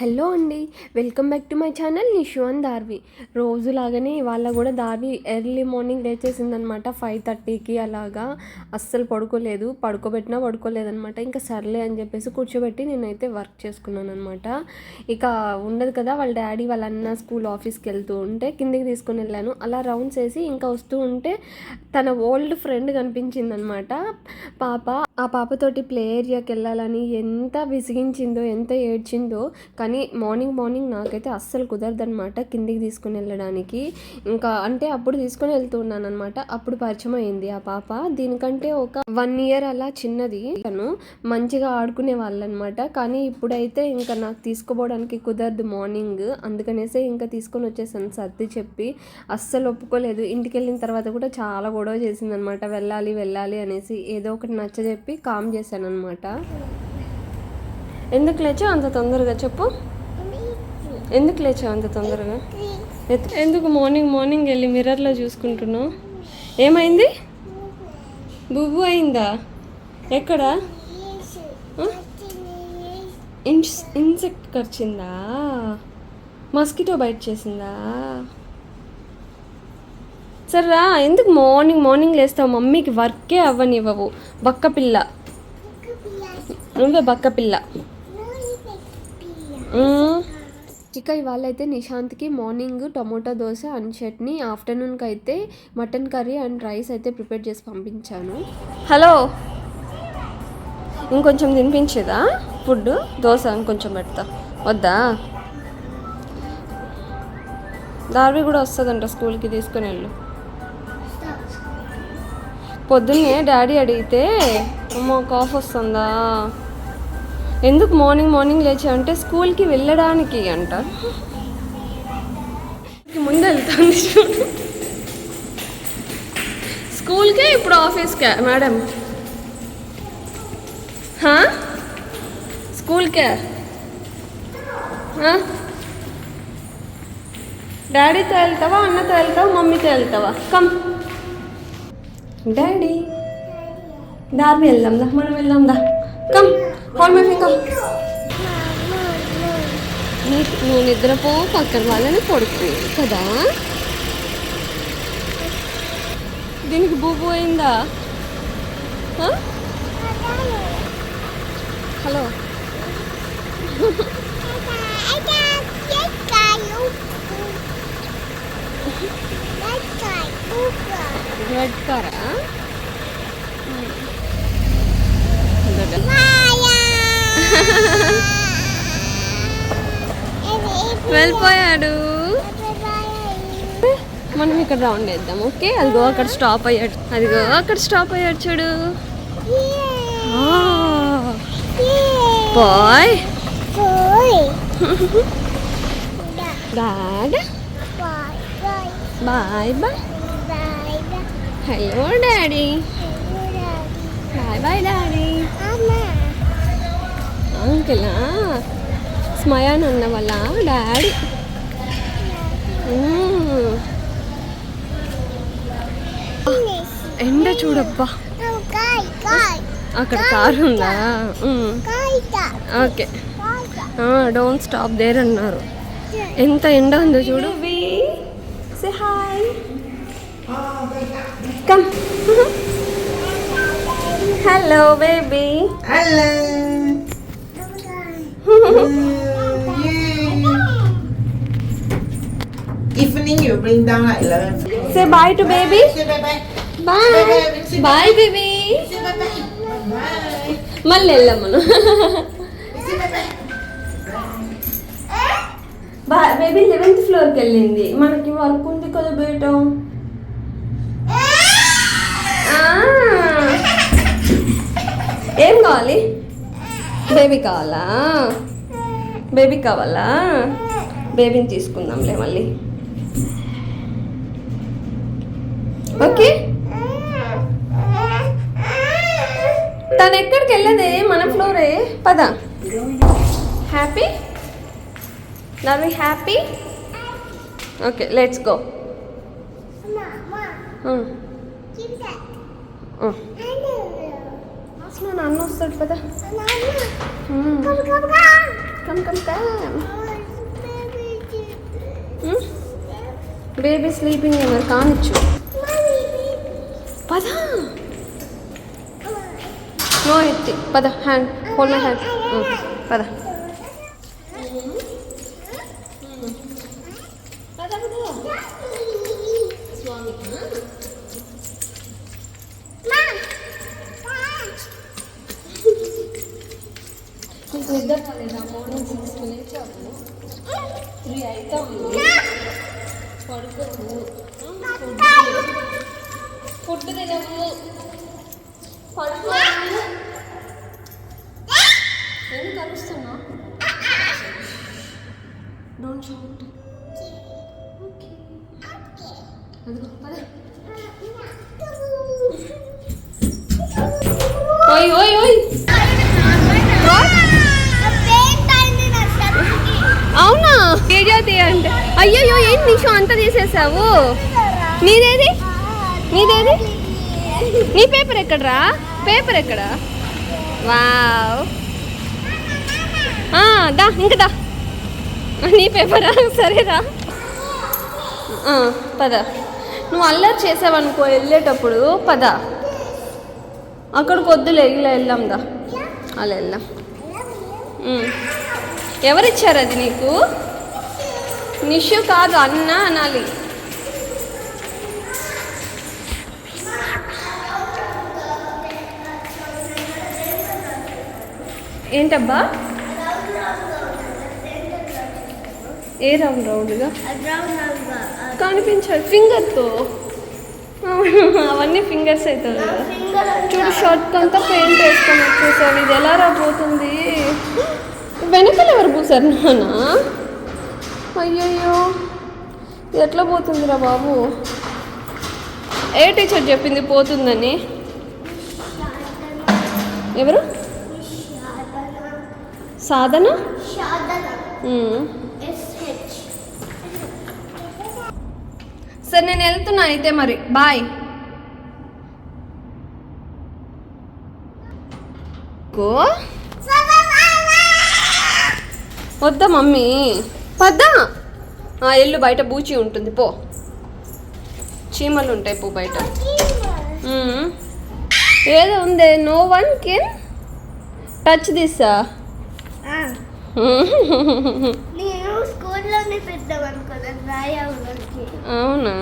Hello అండి welcome back to my channel Nishu and Darvi. రోజులాగానే ఇవాళ కూడా దార్వి ఎర్లీ మార్నింగ్ లేచేసిందనమాట ఫైవ్ థర్టీకి అలాగా. అస్సలు పడుకోలేదు పడుకోబెట్టినా పడుకోలేదనమాట. ఇంకా సర్లే అని చెప్పేసి కూర్చోబెట్టి నేనైతే వర్క్ చేసుకున్నాను అనమాట ఇక ఉండదు కదా వాళ్ళ డాడీ వాళ్ళ అన్న స్కూల్ ఆఫీస్కి వెళ్తూ ఉంటే కిందికి తీసుకుని వెళ్ళాను. అలా రౌండ్స్ వేసి ఇంకా వస్తూ ఉంటే తన ఓల్డ్ ఫ్రెండ్ కనిపించింది అనమాట పాప ఆ పాపతోటి ప్లే ఏరియాకి వెళ్ళాలని ఎంత విసిగించిందో ఎంత ఏడ్చిందో కానీ మార్నింగ్ మార్నింగ్ నాకైతే అస్సలు కుదరదనమాట కిందికి తీసుకుని వెళ్ళడానికి. ఇంకా అంటే అప్పుడు తీసుకొని వెళ్తున్నాను అనమాట అప్పుడు పరిచయం అయింది ఆ పాప. దీనికంటే ఒక వన్ ఇయర్ అలా చిన్నది. తను మంచిగా ఆడుకునే వాళ్ళనమాట కానీ ఇప్పుడైతే ఇంకా నాకు తీసుకుపోవడానికి కుదరదు మార్నింగ్. అందుకనేసే ఇంకా తీసుకొని వచ్చేసాను సర్ది చెప్పి. అస్సలు ఒప్పుకోలేదు. ఇంటికి వెళ్ళిన తర్వాత కూడా చాలా గొడవ చేసిందనమాట వెళ్ళాలి వెళ్ళాలి అనేసి ఏదో ఒకటి నచ్చజెప్పి చెప్పి కామ్ చేశాను అనమాట ఎందుకు లేచావు? అంత తొందరగా చెప్పు. ఎందుకు లేచావు అంత తొందరగా? ఎందుకు మార్నింగ్ మార్నింగ్ వెళ్ళి మిర్రర్లో చూసుకుంటున్నావు? ఏమైంది? బుబ్బు అయిందా? ఎక్కడ? ఇన్స్ ఇన్సెక్ట్ కరిచిందా? మస్కిటో బైట్ చేసిందా? సరే రా ఎందుకు మార్నింగ్ మార్నింగ్ లేస్తావు? మమ్మీకి వర్కే అవ్వనివ్వవు. బక్క పిల్ల. నువ్వే బక్క పిల్ల. ఇక ఇవాళ అయితే నిశాంత్కి morning tomato dosa and chutney ఆఫ్టర్నూన్కి అయితే మటన్ కర్రీ అండ్ రైస్ అయితే ప్రిపేర్ చేసి పంపించాను. హలో? ఇంకొంచెం తినిపించేదా? ఫుడ్ దోశ ఇంకొంచెం పెడతా. వద్దా? దార్వి కూడా వస్తుందంట స్కూల్కి తీసుకుని వెళ్ళు. పొద్దున్నే డాడీ అడిగితే అమ్మ కాఫ్ వస్తుందా? ఎందుకు మార్నింగ్ మార్నింగ్ లేచా అంటే స్కూల్కి వెళ్ళడానికి అంట. ముందు వెళ్తాను చూడు. స్కూల్కే ఇప్పుడు ఆఫీస్కే మేడం. స్కూల్కే? డాడీతో వెళ్తావా అన్నతో వెళ్తావా మమ్మీతో వెళ్తావా? కమ్. డాడీ దారి వెళ్దాం దా మనం వెళ్దాం దా. కమ్ హోల్ మై ఫింగర్ నువ్వు నిద్రపో పక్కన వాళ్ళని పడుకో కదా? దీనికి బూబు అయిందా హలో. రెడ్ కారా వెళ్ళిపోయాడు. మనం ఇక్కడ రౌండ్ వేద్దాం ఓకే? అదిగో అక్కడ స్టాప్ అయ్యాడు. అదిగో అక్కడ స్టాప్ అయ్యాడు చూడు. Bye dad bye bye hello daddy bye bye daddy అంకులా Smayan అన్న వాళ్ళ డాడీ ఎండ చూడబ్బా అక్కడ కారు ఉందా ఓకే డోంట్ స్టాప్ దేర్ అన్నారు ఎంత ఎండ ఉందో చూడు say hi come hello baby hello evening you bring say bye to baby say bye baby say bye bye baby eleventh ఫ్లోర్కి వెళ్ళింది. మనకి వర్క్ ఉంది కదా బయట ఏం కావాలి? బేబీ కావాలా? బేబీ కావాలా? బేబీని తీసుకుందాంలే మళ్ళీ. ఓకే? తను ఎక్కడికి వెళ్ళదే? మన ఫ్లోరే? పద. Happy Are we happy? Okay, let's వస్తాడు పద. Come come come. Baby sleeping ఎవరు కానిచ్చు. పద. నో ఎత్తి. పద హ్యాండ్ హోల్డ్ మై హ్యాండ్ పద. నిద్ర రాలేదా మార్నింగ్ సిక్స్కి లేచావు త్రీ అయితే ఉంది పడుకోవు ఫుడ్ తినవు పడుకోవు ఎందుకు అరుస్తున్నా డోంట్ షౌట్ ఓకే అదిగో పద. ఏంటి అంటే? అయ్యయ్యో ఏంటి నిషో అంతా తీసేసావు? నీదేది? నీదేది? నీ పేపర్ ఎక్కడరా? పేపర్ ఎక్కడ? వావ్. ఆ, దా ఇంకా దా. నీ పేపరా? సరేరా. ఆ, పద. నువ్వు అల్లరి చేసావనుకో వెళ్ళేటప్పుడు పద. అక్కడికి వద్దులే ఇలా వెళ్దాం దా. అలా వెళ్దాం. ఎవరిచ్చారు అది నీకు? నిషు కాదు అన్న అనాలి. ఏంటబ్బా? ఏ రౌండ్ రౌండ్గా? కనిపించాడు ఫింగర్తో. అవన్నీ ఫింగర్స్ అవుతుంది కదా. చూడు షర్ట్ అంతా పెయింట్ వేసుకొని వచ్చేసాడు ఇది ఎలా రాబోతుంది వెనకాల ఎవరు పూసారు నాన్న? అయ్యయ్యో. ఇది ఎట్లా పోతుందిరా బాబు? ఏ టీచర్ చెప్పింది పోతుందని? ఎవరు? సాధన? సరే నేను వెళ్తున్నా అయితే మరి. బాయ్. వద్దా మమ్మీ? పద్దా ఆ, ఎల్లు బయట బూచి ఉంటుంది పో. చీమలు ఉంటాయి పో బయట. ఏదో ఉంది no one can touch this నేను స్కూల్లోనే పెద్దాం అనుకున్నాను రాయవలోకి అవునా?